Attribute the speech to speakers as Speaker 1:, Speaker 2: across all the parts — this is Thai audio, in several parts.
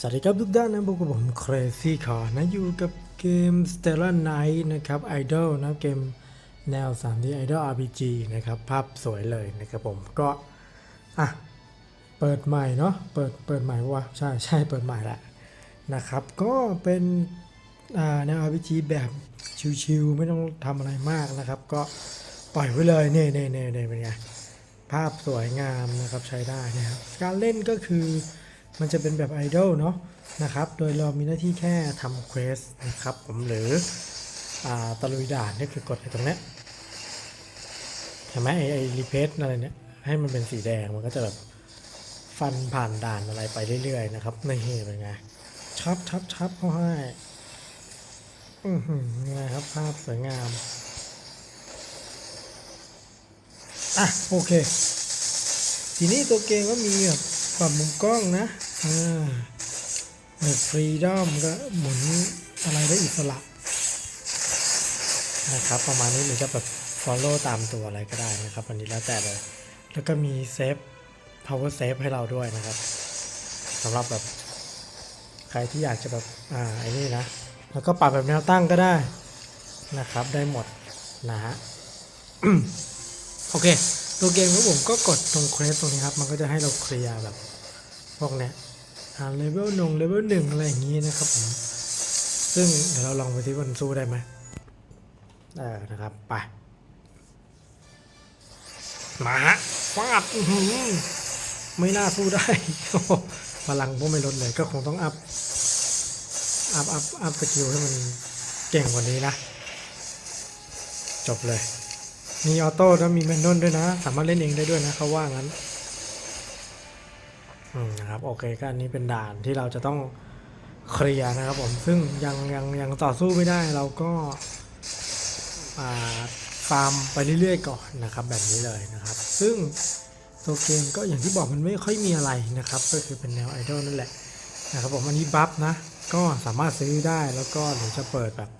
Speaker 1: สวัสดีครับทุกท่านนะพบกับผม Crazy ขอนะอยู่กับเกม Stellar Night นะครับ Idol นะเกมแนว 3D Idol RPG นะครับ ภาพสวยเลยนะครับผมก็อะเปิดใหม่เนาะเปิดเปิดใหม่วะใช่ใช่เปิดใหม่แหละนะครับ ก็เป็นอ่าแนว RPG แบบชิวๆไม่ต้องทำอะไรมากนะครับ ก็ปล่อยไว้เลยเน่เน่เน่เน่เป็นไงภาพสวยงามนะครับใช้ได้นะครับการเล่นก็คือ มันจะเป็นแบบไอดอลเนาะนะครับ โดยเรามีหน้าที่แค่ทำเควสนะครับผมหรืออตะลุยด่านนี่คือกดไอ้ตรงเนี้ยเห็นไหมไอไอรีเพสอะไรเนี่ยให้มันเป็นสีแดงมันก็จะแบบฟันผ่านด่านอะไรไปเรื่อยๆนะครับในี่เป็นไงชับชับชับเขาให้อือหือยังไงครับภาพสวยงามอะโอเค ทีนี้ตัวเกมก็มีแบบปรับมุมกล้องนะ อ่าแบบฟรีดอมก็หมุนอะไรได้อิสระนะครับ ประมาณนี้หรือจะแบบ follow ตามตัวอะไรก็ได้นะครับ อันนี้แล้วแต่เลย แล้วก็มีเซฟ power save ให้เราด้วยนะครับสำหรับแบบ ใครที่อยากจะแบบ อ่าไอ้นี่นะ แล้วก็ปรับแบบแนวตั้งก็ได้นะครับ ได้หมดนะฮะโอเค ตัวเกมของผมก็กดตรงเควสตรงนี้ครับ มันก็จะให้เราเคลียร์แบบ พวกเนี้ย เลเวลหนึ่งเลเวลหนึ่งอะไรอย่างงี้นะครับผมซึ่งเดี๋ยวเราลองไปที่มันสู้ได้ไหมเออนะครับไปมาฮะฟาดอื้อหือไม่น่าสู้ได้พลังพวกไม่ลดเลยก็คงต้องอัพอัพอัพอัพสกิลให้มันเก่งกว่านี้นะ จบเลย มีออโต้แล้วมีแมนนวลด้วยนะ สามารถเล่นเองได้ด้วยนะเขาว่างั้น นะครับโอเคก็อันนี้เป็นด่านที่เราจะต้องเคลียร์นะครับผมซึ่งยังยังยังต่อสู้ไม่ได้เราก็ฟาร์มไปเรื่อยๆก่อนนะครับแบบนี้เลยนะครับ ซึ่งตัวเกมก็อย่างที่บอกมันไม่ค่อยมีอะไรนะครับ ก็คือเป็นแนวไอดอลนั่นแหละนะครับผมอันนี้บัฟนะก็สามารถซื้อได้แล้วก็หรือจะเปิดแบบ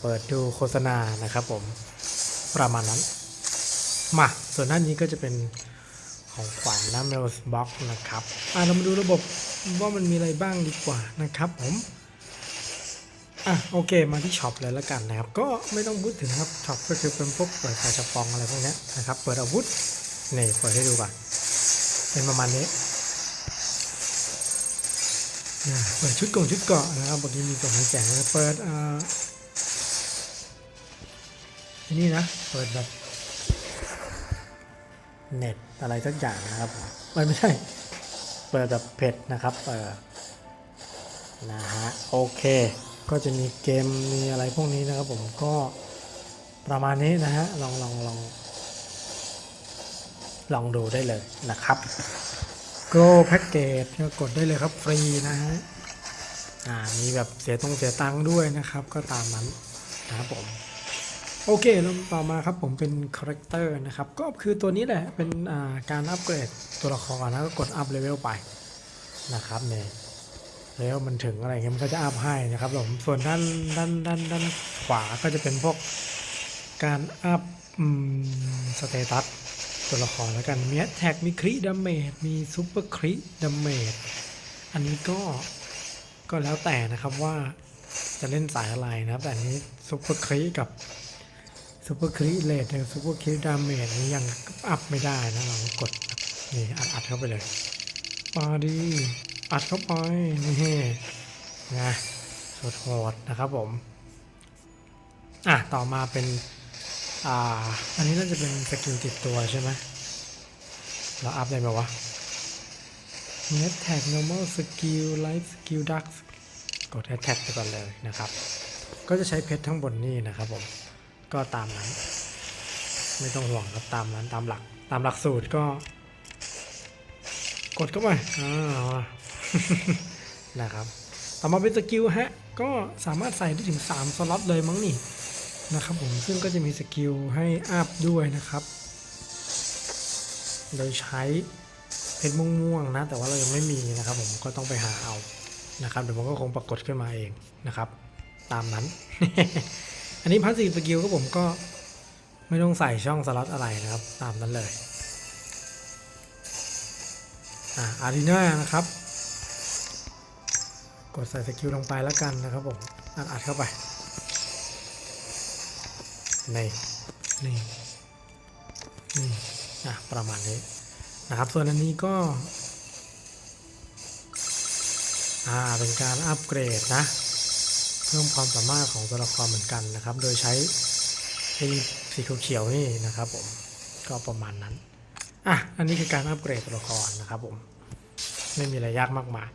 Speaker 1: เปิดดูโฆษณานะครับผมประมาณนั้นมาส่วนด้านนี้ก็จะเป็น ของขวัญนะ m a i l Box นะครับอะเรามาดูระบบว่ามันมีอะไรบ้างดีกว่านะครับผมอะโอเคมาที่ช็อปเลยแล้วกันนะครับ ก็ไม่ต้องพูดถึงครับช็อปก็คือเป็นพวกเปิดกาชาปองอะไรพวกนี้นะครับ เปิดอาวุธนี่เปิดให้ดูก่อนเป็นประมาณนี้อะเปิดชุดกงชุดเกาะนะครับเมื่อกี้มีส่งมีแจกนะเปิดอ่าที่นี่นะ เปิดแบบ เน็ตอะไรสักอย่างนะครับผมไม่ไม่ใช่ เปิดแบบเพจนะครับ เออนะฮะ โอเค ก็จะมีเกม มีอะไรพวกนี้นะครับผม ก็ประมาณนี้นะฮะ ลองลองลอง ลองดูได้เลยนะครับ Go Package ก็กดได้เลยครับฟรีนะฮะ อ่า มีแบบเสียตรงเสียตังค์ด้วยนะครับ ก็ตามนั้นนะครับผม โอเคแล้วต่อมาครับผมเป็นคาแรคเตอร์นะครับ ก็คือตัวนี้แหละเป็นาการอัปเกรดตัวละครนะก็กดอัพเลเวลไปนะครับเนี่ยแล้วมันถึงอะไรเงี้ยมันก็จะอัพให้นะครับผมส่วนด้านด้านด้านด้านขวาก็จะเป็นพวกการอัพสเตตัสตัวละครแล้วกันมีแท็กมีคริดาเมจมีซูเปอร์คริดาเมจอันนี้ก็ก็แล้วแต่นะครับว่าจะเล่นสายอะไรนะครับ แต่อันนี้ซูเปอร์คริกับ ซูเปอร์คริเลตเนี่ยซูเปอร์คริดาเมจนี่ยังอัพไม่ได้นะเราก็กดนี่อัดอัดเข้าไปเลยมาดีอัดเข้าไปนี่นะสดโหดนะครับผม อะ ต่อมาเป็น อ่า อันนี้น่าจะเป็นสกิลติดตัวใช่ไหมเราอัพได้ไหมวะมี attack normal skill light skill dark กด attack ไปก่อนเลยนะครับ ก็จะใช้เพชรทั้งบนนี่นะครับผม ก็ตามนั้น ไม่ต้องห่วงครับตามนั้นตามหลัก ตามหลักสูตรก็ กดเข้าไปอ่านะครับ ต่อมาเป็นสกิลฮะ ก็สามารถใส่ได้ถึง 3 สล็อตเลยมั้งนี่นะครับผมซึ่งก็จะมีสกิลให้อัพด้วยนะครับ โดยใช้เพชรม่วงๆนะ แต่ว่าเรายังไม่มีนะครับ ผมก็ต้องไปหาเอานะครับเดี๋ยวมันก็คงปรากฏขึ้นมาเองนะครับ ตามนั้น อันนี้พาสซีสกิลก็ผมก็ไม่ต้องใส่ช่องสล็อตอะไรนะครับ ตามนั้นเลยอ่าอารีนานะครับ กดใส่สกิลลงไปแล้วกันนะครับผมอัดอัดเข้าไปนี่นี่นี่อะประมาณนี้นะครับ ส่วนอันนี้ก็อ่าเป็นการอัปเกรดนะ เพิ่มความสามารถของตัวละครเหมือนกันนะครับ โดยใช้สีเขียวๆนี่นะครับผมก็ประมาณนั้นอะอันนี้คือการอัปเกรดตัวละครนะครับผมไม่มีอะไรยากมากมาย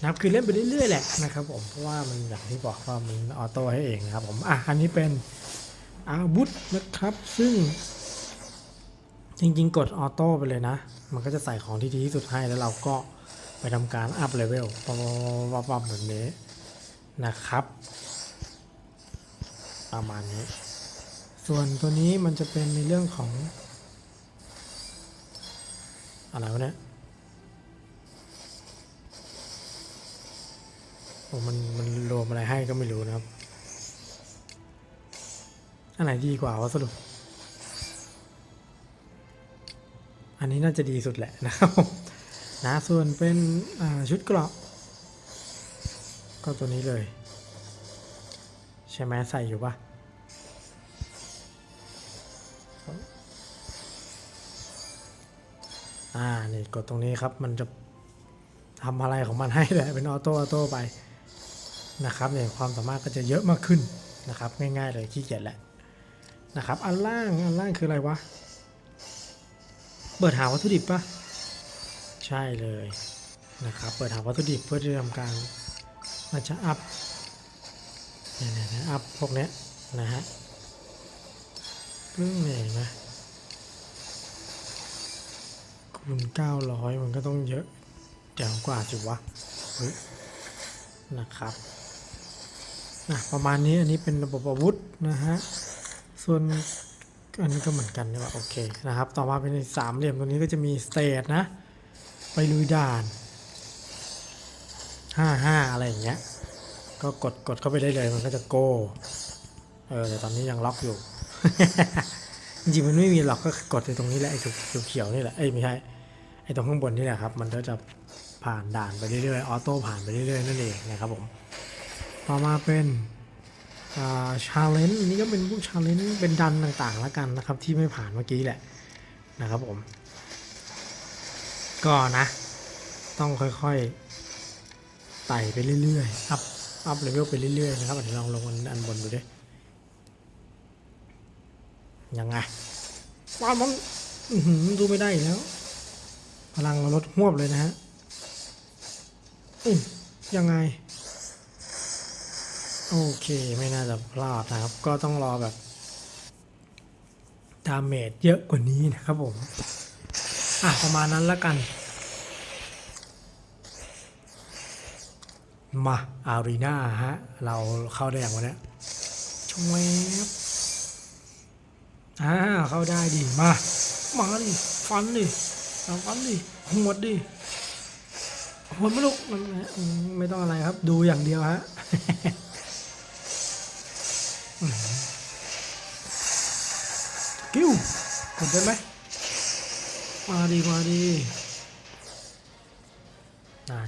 Speaker 1: นะครับคือเล่นไปเรื่อยๆแหละนะครับผมเพราะว่ามันอย่างที่บอกว่ามันออโต้ให้เองนะครับผมอะอันนี้เป็นอาวุธนะครับ ซึ่งจริงๆ กดออโต้ไปเลยนะ มันก็จะใส่ของที่ดีที่สุดให้แล้วเราก็ไปทำการอัพเลเวลปั๊บๆๆๆแบบนี้ นะครับ ประมาณนี้ ส่วนตัวนี้มันจะเป็นในเรื่องของ อะไรวะเนี่ยโอ้มันมันรวมอะไรให้ก็ไม่รู้นะครับ อันไหนดีกว่าวะสรุป อันนี้น่าจะดีสุดแหละนะครับนะส่วนเป็นชุดเกราะ ก็ตัวนี้เลย ใช่ไหมใส่อยู่ปะอ่า นี่กดตรงนี้ครับ มันจะทำอะไรของมันให้แหละเป็นออโต้ออโต้ไปนะครับเนี่ยความสามารถก็จะเยอะมากขึ้นนะครับ ง่ายๆเลยขี้เกียจแหละนะครับ อันล่าง อันล่างคืออะไรวะ เปิดหาวัตถุดิบปะใช่เลยนะครับ เปิดหาวัตถุดิบเพื่อที่จะทำการ มันจะอัพเนี่ยอัพพวกนี้นะฮะเพิ่งเนี่ยเห็นไหมคูณ900 มันก็ต้องเยอะแจ๋วกว่าสิวะนะครับนะประมาณนี้อันนี้เป็นระบบอาวุธนะฮะ ส่วนอันนี้ก็เหมือนกันนี่ว่าโอเคนะครับ ต่อมาเป็นสามเหลี่ยมตรงนี้ก็จะมีสเตทนะ ไปลุยด่าน ห้าห้าอะไรอย่างเงี้ย ก็กดกดเข้าไปได้เลยมันก็จะโกเออแต่ตอนนี้ยังล็อกอยู่ จริงๆมันไม่มีหรอกก็กดในตรงนี้แหละไอ้เขียวนี่แหละเอ้ยไม่ใช่ไอ้ตรงข้างบนนี่แหละครับ มันก็จะผ่านด่านไปเรื่อยๆออโต้ผ่านไปเรื่อยๆนั่นเองนะครับผมต่อมาเป็นชาเลนจ์นี่ก็เป็นพวกชาเลนจ์เป็นดันต่างๆแล้วกันนะครับ ที่ไม่ผ่านเมื่อกี้แหละนะครับผม ก็นะ ต้องค่อยๆ ไต่ไปเรื่อยๆ อัพ อัพเลเวลไปเรื่อยๆ นะครับเดี๋ยวลองลงอันบนดูดิยังไงว้าวมันอื้อหือดูไม่ได้อีกแล้ว พลังเราลดหวบเลยนะฮะอืมยังไง โอเค ไม่น่าจะพลาดนะครับ ก็ต้องรอแบบดาเมจเยอะกว่านี้นะครับผม อะ ประมาณนั้นแล้วกัน มาอารีนาฮะ เราเข้าได้อย่างวันนี้ชงเวบอ่าเข้าได้ดีมา มาดิฟันดิฟันดิหวดดิหวดไม่ลุกไม่ต้องอะไรครับ ดูอย่างเดียวฮะกิ้วกดได้ไหมมาดีมาดี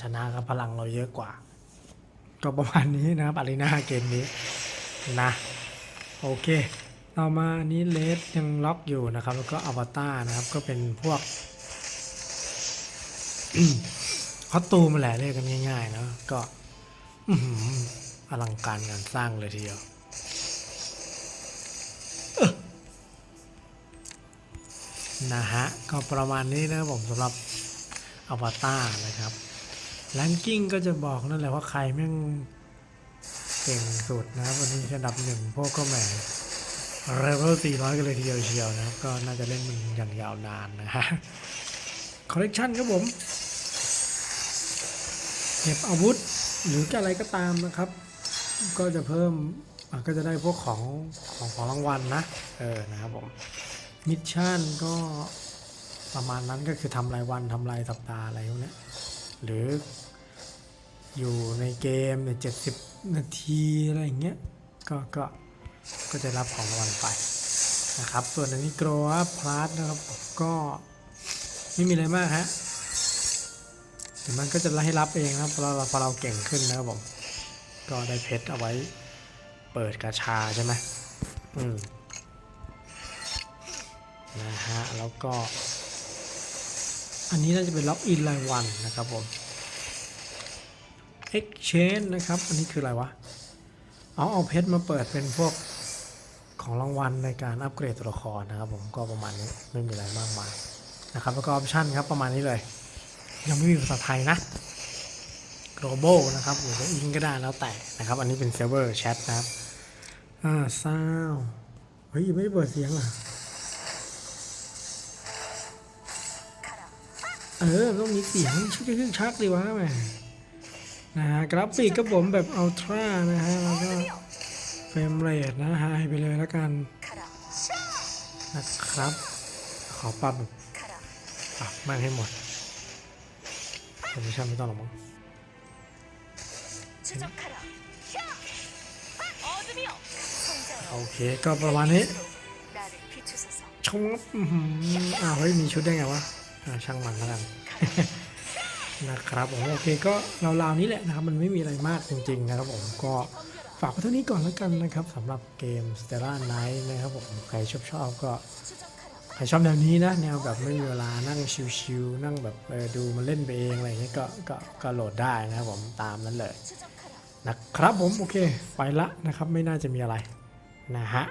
Speaker 1: ชนะครับพลังเราเยอะกว่า ก็ประมาณนี้นะครับอารีนาเกมนี้นะโอเคต่อมาอันนี้เลสยังล็อกอยู่นะครับ แล้วก็อวตารนะครับ ก็เป็นพวกคอตูมแหละเรียกกันง่ายๆนะก็อื้อหืออลังการงานสร้างเลยทีเดียวนะฮะ ก็ประมาณนี้นะครับผมสำหรับอวตารนะครับ แลนกิ้งก็จะบอกนั่นแหละว่าใครแม่งเก่งสุดนะครับ วันนี้อันดับหนึ่งพวกก็แหมเรเวล400 กันเลยทีเดียวเชียวนะครับ ก็น่าจะเล่นมันอย่างยาวนานนะฮะคอลเลกชันครับผมเก็บอาวุธหรืออะไรก็ตามนะครับ ก็จะเพิ่มก็จะได้พวกของของของรางวัลนะ เออนะครับผมมิชชั่นก็ประมาณนั้นก็คือทำรายวันทำรายสัปดาห์อะไรพวกนี้ หรืออยู่ในเกมเนี่ยเจ็ดสิบนาทีอะไรอย่างเงี้ยก็ก็ก็จะรับของรางวัลไปนะครับ ส่วนอันนี้ grow up plus นะครับก็ไม่มีอะไรมากฮะดี๋ยวมันก็จะให้รับเองนะครับพอเราพอเราเก่งขึ้นนะครับผมก็ได้เพชรเอาไว้เปิดกาชาใช่ไหมอืมนะฮะแล้วก็ อันนี้น่าจะเป็นล็อกอินรายวันนะครับผม Exchange นะครับ อันนี้คืออะไรวะ เอาเอาเพชรมาเปิดเป็นพวกของรางวัลในการอัปเกรดตัวละครนะครับผมก็ประมาณนี้ไม่มีอะไรมากมายนะครับ แล้วก็ออปชั่นครับประมาณนี้เลย ยังไม่มีภาษาไทยนะ global นะครับหรือว่าอิงก็ได้แล้วแต่นะครับ อันนี้เป็นเซิร์ฟเวอร์แชทนะครับ อ่าซาวเฮ้ยไม่ได้เปิดเสียงอะ เออต้องมีเสียงชักชึกชักดีวะแม่นะฮะกราฟิกก็ผมแบบอัลตร้านะฮะแล้วก็เฟรมเรทนะฮะไปเลยแล้วกันนะครับ ขอปรับบบปรับมันให้หมดผมไม่ใช่ไม่ต้องหรอกมั้งโอเคก็ประมาณนี้ชงอ้าวเฮ้ยมีชุดได้ไงวะ ช่างมันแล้วกันนะครับผมโอเคก็ราวๆนี้แหละนะครับ มันไม่มีอะไรมากจริง ๆ นะครับผมก็ฝากไว้เท่านี้ก่อนแล้วกันนะครับสำหรับเกม Stella Night นะครับผมใครชอบชอบก็ใครชอบแนวนี้นะ แนวแบบไม่มีเวลานั่งชิวๆนั่งแบบดูมันเล่นไปเองอะไรเงี้ยก็ก็ก็โหลดได้นะครับผมตามนั้นเลยนะครับผมโอเค ไปละนะครับไม่น่าจะมีอะไรนะฮะ